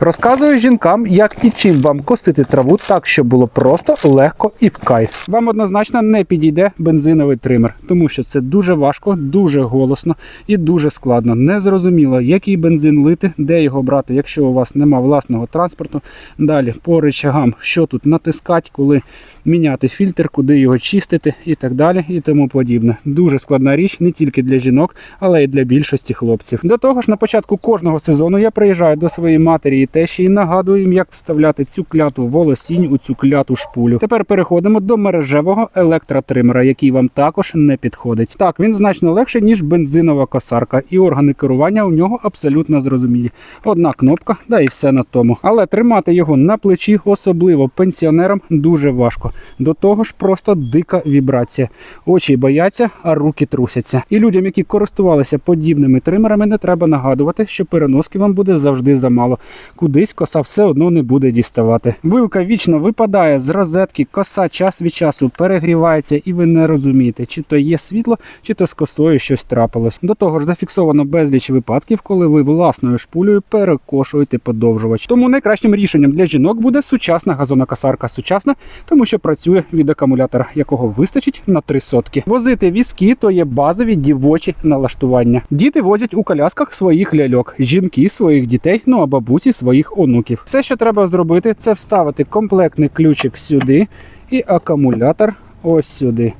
Розказую жінкам, як і чим вам косити траву так, щоб було просто, легко і в кайф. Вам однозначно не підійде бензиновий тример, тому що це дуже важко, дуже голосно і дуже складно. Незрозуміло, який бензин лити, де його брати, якщо у вас нема власного транспорту. Далі по речагам, що тут натискати, коли міняти фільтр, куди його чистити і так далі, і тому подібне. Дуже складна річ не тільки для жінок, але й для більшості хлопців. До того ж, на початку кожного сезону я приїжджаю до своєї матері і тещі і нагадую як вставляти цю кляту волосінь у цю кляту шпулю. Тепер переходимо до мережевого електротримера, який вам також не підходить. Так, він значно легший, ніж бензинова косарка, і органи керування у нього абсолютно зрозумілі. Одна кнопка, да і все на тому. Але тримати його на плечі, особливо пенсіонерам, дуже важко. До того ж, просто дика вібрація. Очі бояться, а руки трусяться. І людям, які користувалися подібними тримерами, не треба нагадувати, що переноски вам буде завжди замало. Кудись коса все одно не буде діставати. Вилка вічно випадає з розетки, коса час від часу перегрівається, і ви не розумієте, чи то є світло, чи то з косою щось трапилось. До того ж, зафіксовано безліч випадків, коли ви власною шпулею перекошуєте подовжувач. Тому найкращим рішенням для жінок буде сучасна газонокосарка. Сучасна, тому що працює від акумулятора, якого вистачить на три сотки. Возити візки то є базові дівочі налаштування. Діти возять у колясках своїх ляльок, жінки своїх дітей, ну а бабусі своїх онуків. Все, що треба зробити, це вставити комплектний ключик сюди і акумулятор ось сюди.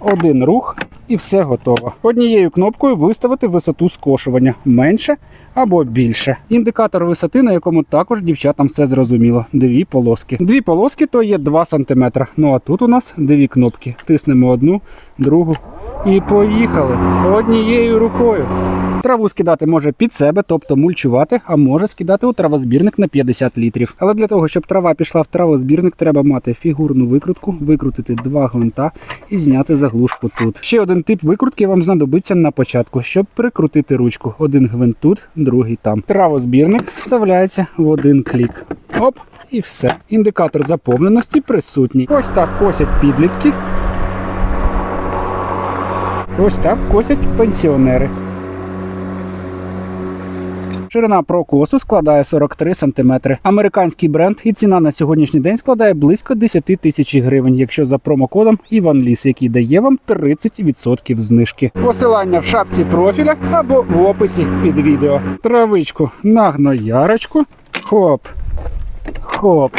Один рух і все готово. Однією кнопкою виставити висоту скошування менше або більше. Індикатор висоти, на якому також дівчатам все зрозуміло. Дві полоски. Дві полоски то є 2 см. Ну а тут у нас дві кнопки. Тиснемо одну, другу. І поїхали однією рукою. Траву скидати може під себе, тобто мульчувати, а може скидати у травозбірник на 50 літрів. Але для того, щоб трава пішла в травозбірник, треба мати фігурну викрутку, викрутити два гвинта і зняти заглушку тут. Ще один тип викрутки вам знадобиться на початку, щоб прикрутити ручку. Один гвинт тут, другий там. Травозбірник вставляється в один клік. Оп, і все. Індикатор заповненості присутній. Ось так косять підлітки. Ось так косять пенсіонери. Ширина прокосу складає 43 см. Американський бренд і ціна на сьогоднішній день складає близько 10 тисяч гривень, якщо за промокодом IvanLis, який дає вам 30% знижки. Посилання в шапці профіля або в описі під відео. Травичку на гноярочку. Хоп, хоп,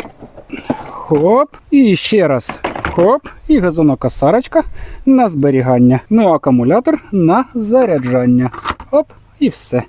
хоп. І ще раз. Хоп, і газонокосарочка на зберігання. Ну а акумулятор на заряджання. Оп, і все.